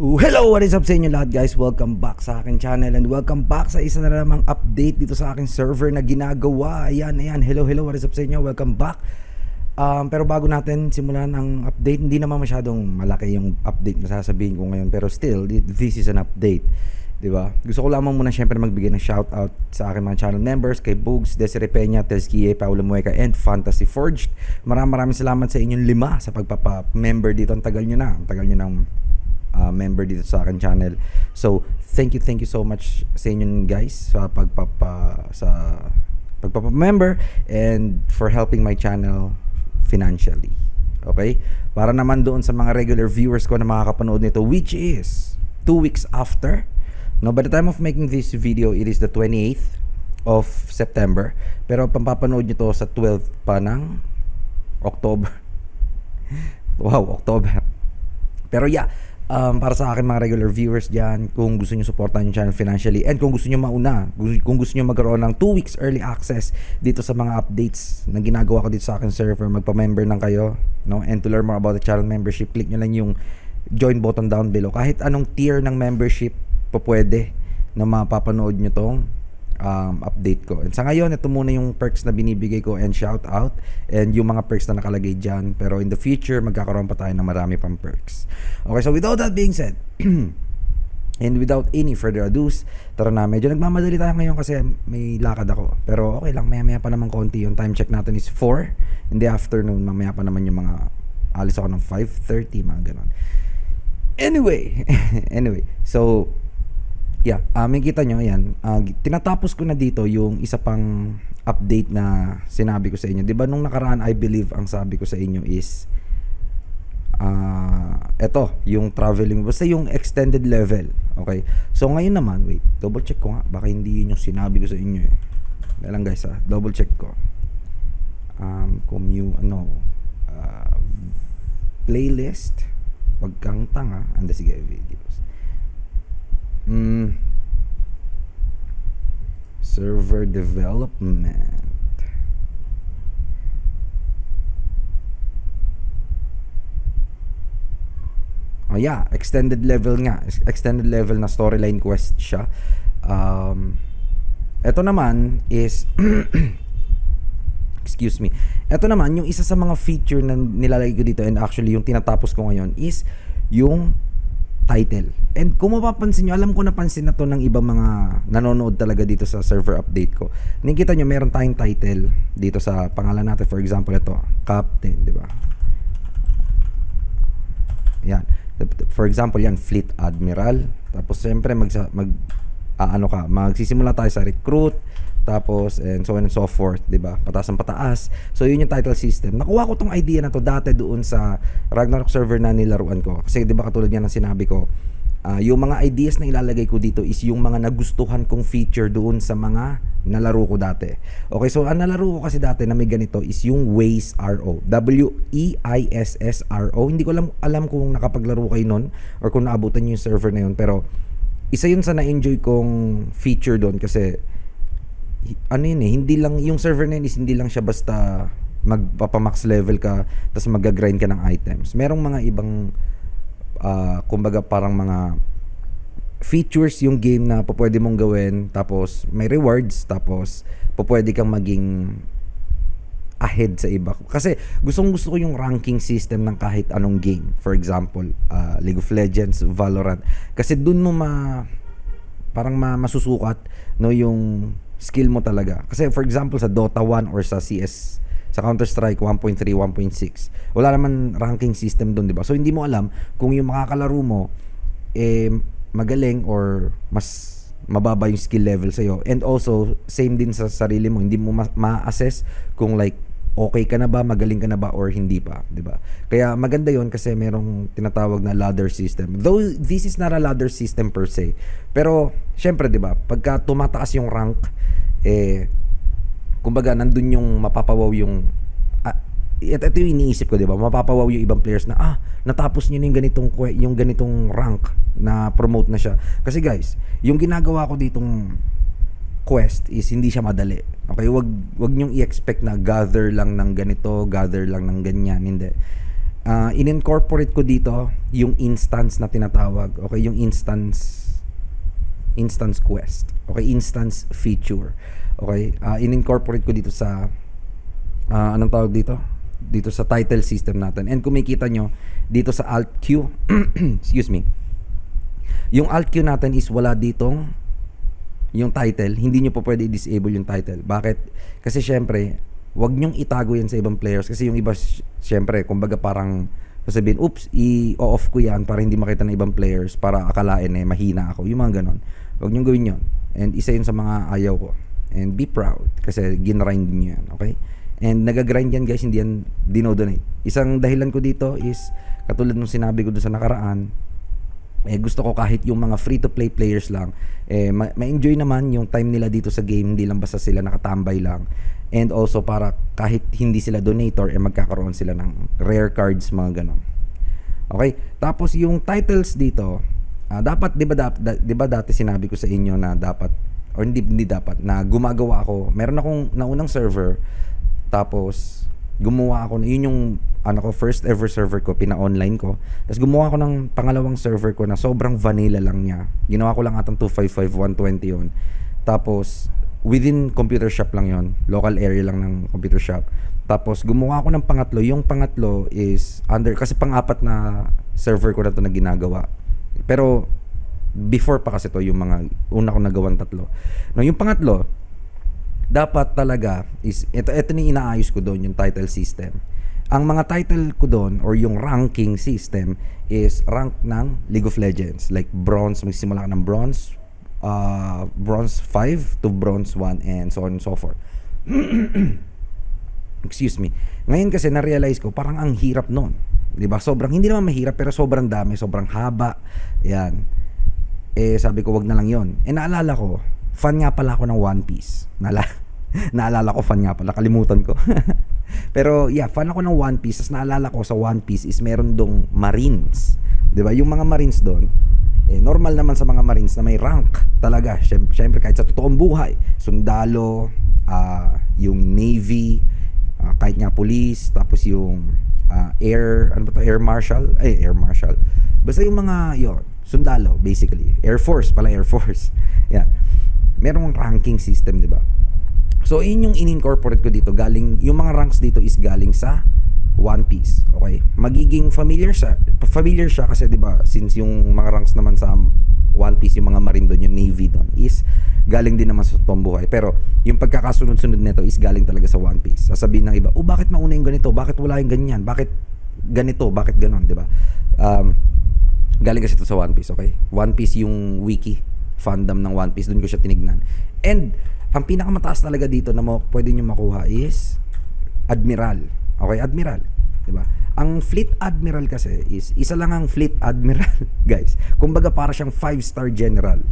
Hello! What is up sa inyo lahat guys? Welcome back sa akin channel and welcome back sa isa na namang update dito sa aking server na ginagawa. Ayan, ayan. Hello, hello. What is up sa inyo? Welcome back. Um, pero bago natin simulan ang update, hindi naman masyadong malaki yung update na sasabihin ko ngayon. Pero still, this is an update. ba? Gusto ko lamang muna syempre magbigay ng shoutout sa aking mga channel members, kay Bugs, Desiree Peña, Tezkie, Paulo Mueca, and Fantasy Forged. Maraming maraming salamat sa inyong lima sa pagpapa-member dito. Ang tagal nyo na. Ang tagal nyo ng uh, member dito sa akin channel. So, thank you, thank you so much sa inyo guys sa pagpapa sa pagpapa-member and for helping my channel financially. Okay? Para naman doon sa mga regular viewers ko na makakapanood nito which is two weeks after. No, by the time of making this video, it is the 28th of September. Pero pampapanood nyo to sa 12 pa ng October. wow, October. Pero yeah, um, para sa akin mga regular viewers dyan, kung gusto nyo supportan yung channel financially and kung gusto nyo mauna, kung gusto nyo magkaroon ng 2 weeks early access dito sa mga updates na ginagawa ko dito sa akin server, magpa-member lang kayo, no? And to learn more about the channel membership, click nyo lang yung join button down below. Kahit anong tier ng membership, po pwede na mapapanood nyo tong um, update ko. And sa ngayon, ito muna yung perks na binibigay ko and shout out and yung mga perks na nakalagay dyan. Pero in the future, magkakaroon pa tayo ng marami pang perks. Okay, so without that being said, and without any further ado, tara na. Medyo nagmamadali tayo ngayon kasi may lakad ako. Pero okay lang, maya-maya pa naman konti. Yung time check natin is 4 in the afternoon. Mamaya pa naman yung mga alis ako ng 5.30, mga ganon. Anyway, anyway, so Yeah, uh, may kita nyo, ayan. Uh, tinatapos ko na dito yung isa pang update na sinabi ko sa inyo. 'Di ba nung nakaraan I believe ang sabi ko sa inyo is uh, eto, yung traveling basta yung extended level. Okay? So ngayon naman, wait, double check ko nga baka hindi yun yung sinabi ko sa inyo eh. Kaya guys ha, double check ko. Um, commute, ano, uh, playlist, wag kang tanga, anda sige videos. Mm. Server development. Oh yeah, extended level nga. Extended level na storyline quest siya. Um, ito naman is excuse me. Ito naman yung isa sa mga feature na nilalagay ko dito and actually yung tinatapos ko ngayon is yung title. And kung mapapansin nyo, alam ko napansin na to ng ibang mga nanonood talaga dito sa server update ko. Nakikita nyo, meron tayong title dito sa pangalan natin. For example, ito, Captain, di ba? Yan. For example, yan, Fleet Admiral. Tapos, siyempre, mag, mag uh, ano ka, magsisimula tayo sa recruit, tapos and so on and so forth, 'di ba? Pataas ang pataas. So yun yung title system. Nakuha ko tong idea na to dati doon sa Ragnarok server na nilaruan ko. Kasi 'di ba katulad niya ng sinabi ko, uh, yung mga ideas na ilalagay ko dito is yung mga nagustuhan kong feature doon sa mga nalaro ko dati. Okay, so ang nalaro ko kasi dati na may ganito is yung Waze RO. W-E-I-S-S R-O. Hindi ko alam, alam kung nakapaglaro kayo nun or kung naabutan niyo yung server na yun. Pero isa yun sa na-enjoy kong feature doon kasi ano yun eh, hindi lang, yung server na yun is hindi lang siya basta magpapamax level ka tapos mag-grind ka ng items. Merong mga ibang uh, kumbaga parang mga features yung game na pwede mong gawin tapos may rewards tapos pwede kang maging ahead sa iba. Kasi gustong gusto ko yung ranking system ng kahit anong game. For example, uh, League of Legends, Valorant. Kasi dun mo ma parang ma, masusukat no yung skill mo talaga. Kasi for example sa Dota 1 or sa CS sa Counter-Strike 1.3, 1.6. Wala naman ranking system doon, 'di ba? So hindi mo alam kung yung makakalaro mo eh magaling or mas mababa yung skill level sa iyo. And also same din sa sarili mo, hindi mo ma-assess kung like okay ka na ba, magaling ka na ba or hindi pa, 'di ba? Kaya maganda 'yon kasi merong tinatawag na ladder system. Though this is not a ladder system per se. Pero syempre 'di ba, pagka tumataas yung rank eh kumbaga nandun yung mapapawaw yung ah, ito, ito yung iniisip ko, 'di ba? Mapapawaw yung ibang players na ah, natapos niya yung ganitong yung ganitong rank na promote na siya. Kasi guys, yung ginagawa ko ditong quest is hindi siya madali. Okay, wag wag niyo i-expect na gather lang ng ganito, gather lang ng ganyan, hindi. ah, in-incorporate ko dito yung instance na tinatawag. Okay, yung instance instance quest. Okay, instance feature. Okay, ah, in-incorporate ko dito sa ah, anong tawag dito? Dito sa title system natin. And kung makita nyo, dito sa Alt Q, excuse me, yung Alt Q natin is wala ditong yung title. Hindi nyo po pwede i-disable yung title. Bakit? Kasi syempre, wag nyong itago yan sa ibang players. Kasi yung iba, sy- syempre, kumbaga parang sasabihin, oops, i-off ko yan para hindi makita ng ibang players para akalain eh, mahina ako. Yung mga ganon. Wag nyong gawin yon And isa yun sa mga ayaw ko. And be proud. Kasi ginrind nyo yan. Okay? And nagagrind yan guys, hindi yan dinodonate. Isang dahilan ko dito is, katulad nung sinabi ko doon sa nakaraan, eh gusto ko kahit yung mga free to play players lang eh ma- ma-enjoy naman yung time nila dito sa game hindi lang basta sila nakatambay lang. And also para kahit hindi sila donator eh magkakaroon sila ng rare cards mga ganon. Okay tapos yung titles dito ah, dapat 'di ba da- 'di ba dati sinabi ko sa inyo na dapat or hindi hindi dapat na gumagawa ako. Meron akong naunang server tapos gumawa ako yun yung ano ko first ever server ko pina-online ko. Tapos gumawa ako ng pangalawang server ko na sobrang vanilla lang niya. Ginawa ko lang atang 255 120 yun. Tapos within computer shop lang yon local area lang ng computer shop. Tapos gumawa ako ng pangatlo. Yung pangatlo is under kasi pang-apat na server ko na to na ginagawa. Pero before pa kasi to yung mga una ko nagawang tatlo. No yung pangatlo dapat talaga is ito ito ni inaayos ko doon yung title system. Ang mga title ko doon or yung ranking system is rank ng League of Legends like bronze magsisimula ka ng bronze uh, bronze 5 to bronze 1 and so on and so forth. Excuse me. Ngayon kasi na-realize ko parang ang hirap noon. 'Di ba? Sobrang hindi naman mahirap pero sobrang dami, sobrang haba. Yan. Eh sabi ko wag na lang 'yon. Eh naalala ko, fan nga pala ako ng One Piece. Naala naalala ko fan nga pala, kalimutan ko. pero yeah, fan ako ng One Piece. Tapos naalala ko sa One Piece is meron dong Marines. ba? Yung mga Marines doon, eh, normal naman sa mga Marines na may rank talaga. Siyempre, siyempre kahit sa totoong buhay, sundalo, ah, yung Navy, ah, kahit nga police, tapos yung ah, air, ano ba to, air marshal, ay air marshal. Basta yung mga, yon sundalo, basically. Air Force, pala Air Force. Yan. Merong ranking system, di ba? So, yun yung in-incorporate ko dito. Galing, yung mga ranks dito is galing sa One Piece. Okay? Magiging familiar siya. Familiar siya kasi 'di ba since yung mga ranks naman sa One Piece, yung mga marine doon, yung navy doon is galing din naman sa totoong. Pero yung pagkakasunod-sunod nito is galing talaga sa One Piece. Sasabihin ng iba, "Oh, bakit mauna yung ganito? Bakit wala yung ganyan? Bakit ganito? Bakit ganon?" 'Di ba? Um, galing kasi ito sa One Piece, okay? One Piece yung wiki fandom ng One Piece, doon ko siya tinignan. And ang pinakamataas talaga dito na mo pwede nyo makuha is Admiral. Okay, Admiral. 'Di ba? Ang Fleet Admiral kasi is isa lang ang Fleet Admiral, guys. Kumbaga para siyang 5-star general.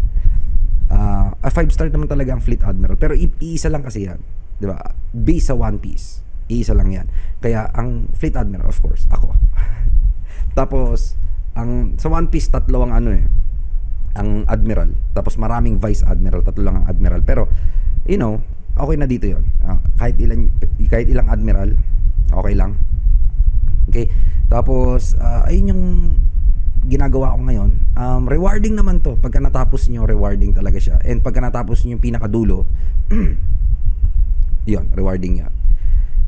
Ah, uh, 5-star naman talaga ang Fleet Admiral, pero iisa lang kasi 'yan, 'di ba? Base sa One Piece. Iisa lang 'yan. Kaya ang Fleet Admiral, of course, ako. Tapos ang sa One Piece tatlo ang ano eh, ang admiral. Tapos maraming vice admiral, tatlo lang ang admiral. Pero you know, okay na dito 'yon. Ah, kahit ilan kahit ilang admiral, okay lang. Okay? Tapos ah, ayun yung ginagawa ko ngayon. Um, rewarding naman 'to. Pagka natapos niyo, rewarding talaga siya. And pagka natapos niyo yung pinakadulo, 'yon, rewarding 'yan.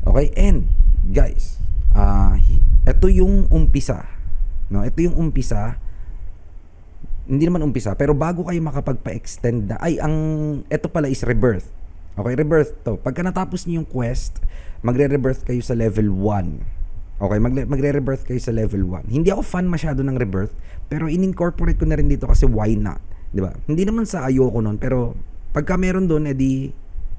Okay? And guys, ah ito yung umpisa. No, ito yung umpisa hindi naman umpisa, pero bago kayo makapagpa-extend na, ay, ang, eto pala is rebirth. Okay, rebirth to. Pagka natapos niyo yung quest, magre-rebirth kayo sa level 1. Okay, magre- magre-rebirth kayo sa level 1. Hindi ako fan masyado ng rebirth, pero in-incorporate ko na rin dito kasi why not? 'Di ba? Hindi naman sa ayoko nun, pero pagka meron doon, edi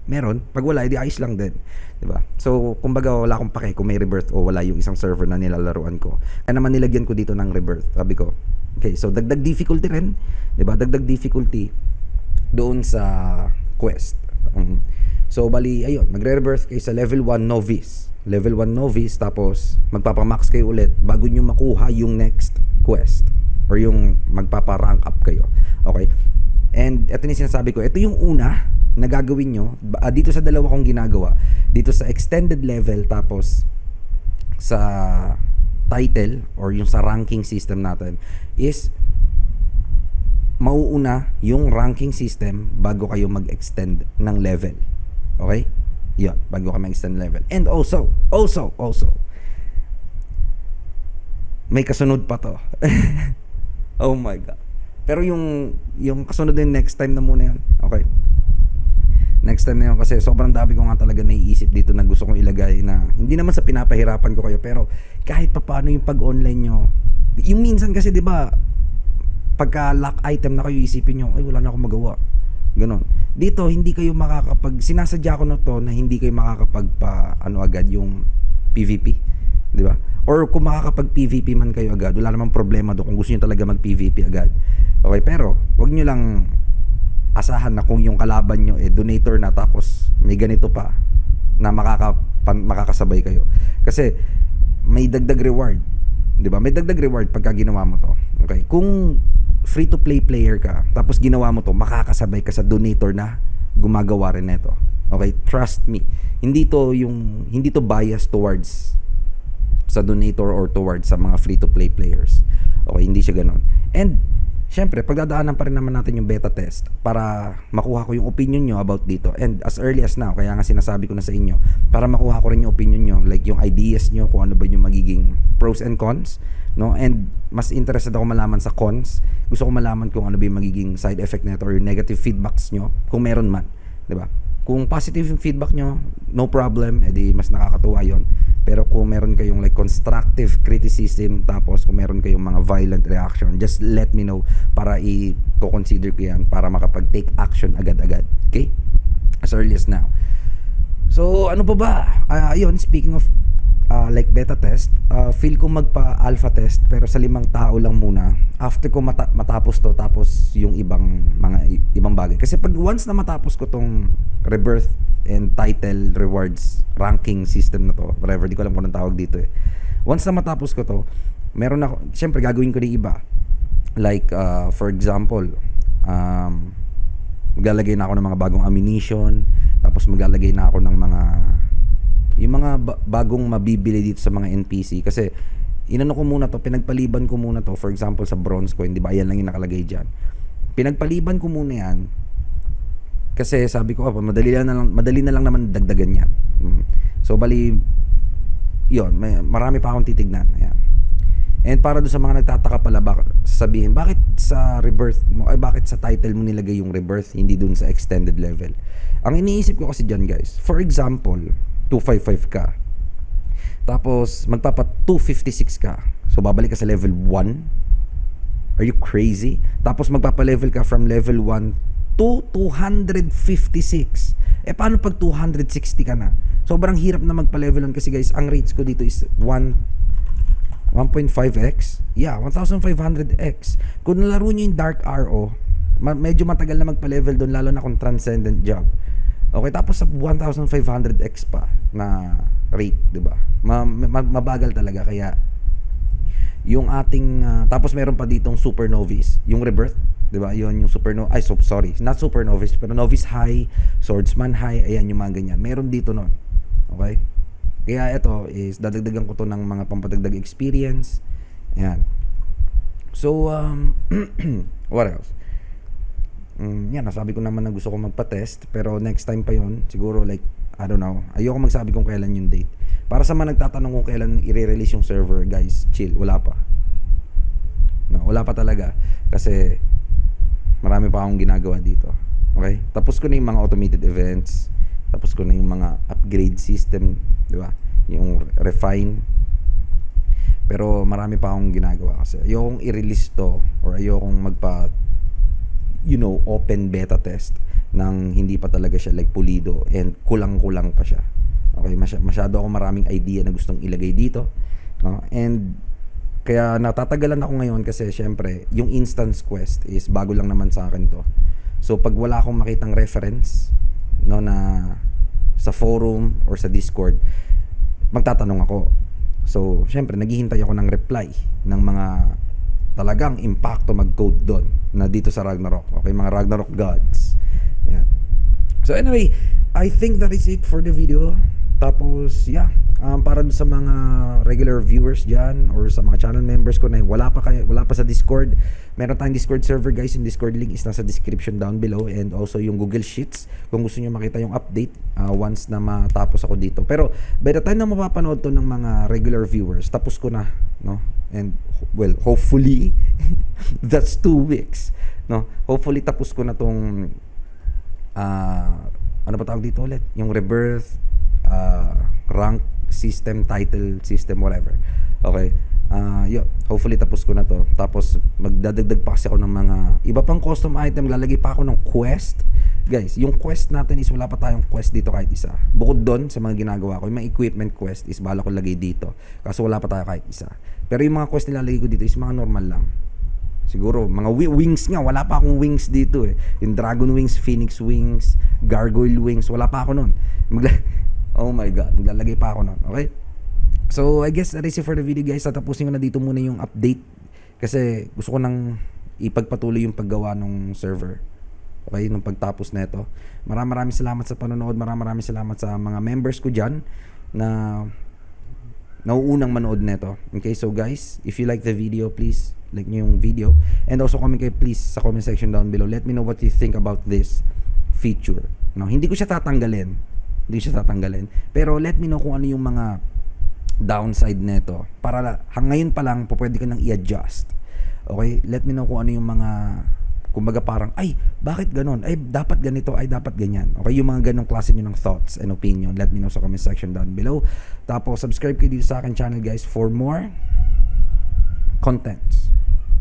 meron. Pag wala, edi ayos lang din. 'Di ba? So, kumbaga wala akong pake kung may rebirth o wala yung isang server na nilalaruan ko. Kaya naman nilagyan ko dito ng rebirth. Sabi ko, okay, so dagdag difficulty rin. 'Di ba? Dagdag difficulty doon sa quest. Um, so, bali, ayun, magre-rebirth kayo sa level 1 novice. Level 1 novice, tapos magpapamax kayo ulit bago nyo makuha yung next quest or yung magpapa-rank up kayo. Okay? And ito yung sinasabi ko, ito yung una na gagawin nyo, ah, dito sa dalawa kong ginagawa, dito sa extended level, tapos sa title or yung sa ranking system natin is mauuna yung ranking system bago kayo mag-extend ng level. Okay? Yun, bago kayo mag-extend level. And also, also, also, may kasunod pa to. oh my God. Pero yung, yung kasunod din next time na muna yan. Okay? Next time na yun kasi sobrang dami ko nga talaga naiisip dito na gusto kong ilagay na hindi naman sa pinapahirapan ko kayo pero kahit pa paano yung pag-online nyo yung minsan kasi 'di ba pagka lock item na kayo isipin nyo ay wala na akong magawa. Ganon. Dito hindi kayo makakapag sinasadya ko na to na hindi kayo makakapag pa ano agad yung PVP di ba? Or kung makakapag PVP man kayo agad wala namang problema do kung gusto niyo talaga mag PVP agad. Okay pero wag niyo lang asahan na kung yung kalaban nyo eh donator na tapos may ganito pa na makaka, pan, makakasabay kayo. Kasi may dagdag reward. 'Di ba? May dagdag reward pagka ginawa mo to. Okay? Kung free to play player ka tapos ginawa mo to, makakasabay ka sa donator na gumagawa rin nito. Okay? Trust me. Hindi to yung hindi to bias towards sa donator or towards sa mga free to play players. Okay, hindi siya ganoon. And Siyempre, pagdadaanan pa rin naman natin yung beta test para makuha ko yung opinion nyo about dito. And as early as now, kaya nga sinasabi ko na sa inyo, para makuha ko rin yung opinion nyo, like yung ideas nyo, kung ano ba yung magiging pros and cons. No? And mas interested ako malaman sa cons. Gusto ko malaman kung ano ba yung magiging side effect nito or negative feedbacks nyo, kung meron man. 'di ba? Kung positive yung feedback nyo, no problem, edi mas nakakatuwa yon. Pero kung meron kayong like constructive criticism, tapos kung meron kayong mga violent reaction, just let me know para i-consider ko yan para makapag-take action agad-agad. Okay? As early as now. So, ano pa ba? Uh, speaking of uh, like beta test, uh, feel ko magpa alpha test pero sa limang tao lang muna. After ko mata- matapos to tapos yung ibang mga ibang bagay. Kasi pag once na matapos ko tong rebirth and title rewards ranking system na to, whatever, di ko alam kung anong tawag dito eh. Once na matapos ko to, meron ako, syempre gagawin ko din iba. Like, uh, for example, um, maglalagay na ako ng mga bagong ammunition, tapos maglalagay na ako ng mga yung mga ba- bagong mabibili dito sa mga NPC kasi inano ko muna to, pinagpaliban ko muna to, for example sa bronze coin, 'di ba? Ayan lang yung nakalagay diyan. Pinagpaliban ko muna 'yan kasi sabi ko, oh, madali na lang madali na lang naman dagdagan 'yan. Mm. So bali 'yon, may marami pa akong titignan. Ayan. And para do sa mga nagtataka pala bak sabihin, bakit sa rebirth mo ay bakit sa title mo nilagay yung rebirth hindi dun sa extended level? Ang iniisip ko kasi diyan, guys. For example, 255 ka. Tapos magpapa 256 ka. So babalik ka sa level 1. Are you crazy? Tapos magpapa-level ka from level 1 to 256. Eh paano pag 260 ka na? Sobrang hirap na magpa-level kasi guys, ang rates ko dito is 1 1.5x? Yeah, 1,500x. Kung nalaro nyo yung Dark RO, ma- medyo matagal na magpa-level doon, lalo na kung Transcendent job. Okay, tapos sa 1,500x pa na rate, di ba? Ma- ma- mabagal talaga, kaya yung ating, ah, tapos meron pa ditong Super Novice, yung Rebirth, di ba? Yun yung Super No, ay, so, sorry, not Super Novice, pero Novice High, Swordsman High, ayan yung mga ganyan. Meron dito nun. Okay? Kaya ito is dadagdagan ko to ng mga pampadagdag experience. Ayan. So, um, what else? Mm, yan, nasabi ko naman na gusto ko magpa-test. Pero next time pa yon siguro like, I don't know. Ayoko magsabi kung kailan yung date. Para sa mga nagtatanong kung kailan i-release yung server, guys, chill. Wala pa. No, wala pa talaga. Kasi, marami pa akong ginagawa dito. Okay? Tapos ko na yung mga automated events. Tapos ko na yung mga upgrade system, di ba? Yung refine. Pero marami pa akong ginagawa kasi ayokong i-release to or ayokong magpa you know, open beta test nang hindi pa talaga siya like pulido and kulang-kulang pa siya. Okay, masy- masyado ako maraming idea na gustong ilagay dito. No? And kaya natatagalan ako ngayon kasi syempre, yung instance quest is bago lang naman sa akin to. So pag wala akong makitang reference no na sa forum or sa Discord, magtatanong ako. So, syempre, naghihintay ako ng reply ng mga talagang impacto mag-code doon na dito sa Ragnarok. Okay, mga Ragnarok gods. Yeah. So anyway, I think that is it for the video. Tapos, yeah, um, para sa mga regular viewers dyan or sa mga channel members ko na wala pa kayo, wala pa sa Discord, meron tayong Discord server guys. Yung Discord link is nasa description down below and also yung Google Sheets kung gusto niyo makita yung update uh, once na matapos ako dito. Pero by the time na mapapanood to ng mga regular viewers, tapos ko na, no? And well, hopefully that's two weeks, no? Hopefully tapos ko na tong ah ano ba tawag dito ulit? Yung rebirth, ah, rank system, title system, whatever. Okay. Ah, yun. Hopefully tapos ko na to. Tapos magdadagdag pa kasi ako ng mga iba pang custom item, lalagay pa ako ng quest. Guys, yung quest natin is wala pa tayong quest dito kahit isa. Bukod doon sa mga ginagawa ko, yung mga equipment quest is bala ko lagay dito. Kaso wala pa tayo kahit isa. Pero yung mga quest nilalagay ko dito is mga normal lang. Siguro, mga wi- wings nga. Wala pa akong wings dito eh. Yung dragon wings, phoenix wings, gargoyle wings. Wala pa ako nun. Magla- oh my God. Maglalagay pa ako nun. Okay? So, I guess that is it for the video guys. Tatapusin ko na dito muna yung update. Kasi gusto ko nang ipagpatuloy yung paggawa ng server. Okay, nung pagtapos na ito. Maraming maraming salamat sa panonood. Maraming maraming salamat sa mga members ko dyan na nauunang manood nito. Okay, so guys, if you like the video, please like nyo yung video. And also comment kayo please sa comment section down below. Let me know what you think about this feature. No, hindi ko siya tatanggalin. Hindi siya tatanggalin. Pero let me know kung ano yung mga downside nito. Para hang ngayon pa lang, pwede ka nang i-adjust. Okay? Let me know kung ano yung mga kumbaga parang, ay, bakit ganon? Ay, dapat ganito, ay, dapat ganyan. Okay, yung mga ganong klase nyo ng thoughts and opinion, let me know sa comment section down below. Tapos, subscribe kayo dito sa akin channel, guys, for more contents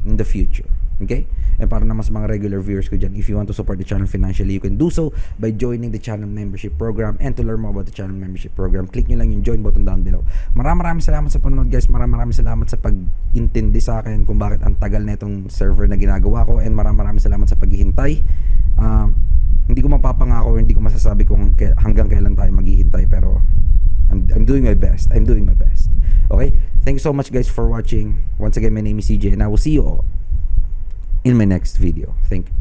in the future. Okay? And para naman sa mga regular viewers ko dyan, if you want to support the channel financially, you can do so by joining the channel membership program. And to learn more about the channel membership program, click nyo lang yung join button down below. Maraming maraming salamat sa panonood guys. Maraming maraming salamat sa pag-intindi sa akin kung bakit ang tagal na itong server na ginagawa ko. And maraming maraming salamat sa paghihintay. Um, hindi ko mapapangako, hindi ko masasabi kung hanggang kailan tayo maghihintay. Pero I'm, I'm doing my best. I'm doing my best. Okay? Thank you so much guys for watching. Once again, my name is CJ and I will see you all in my next video. Thank you.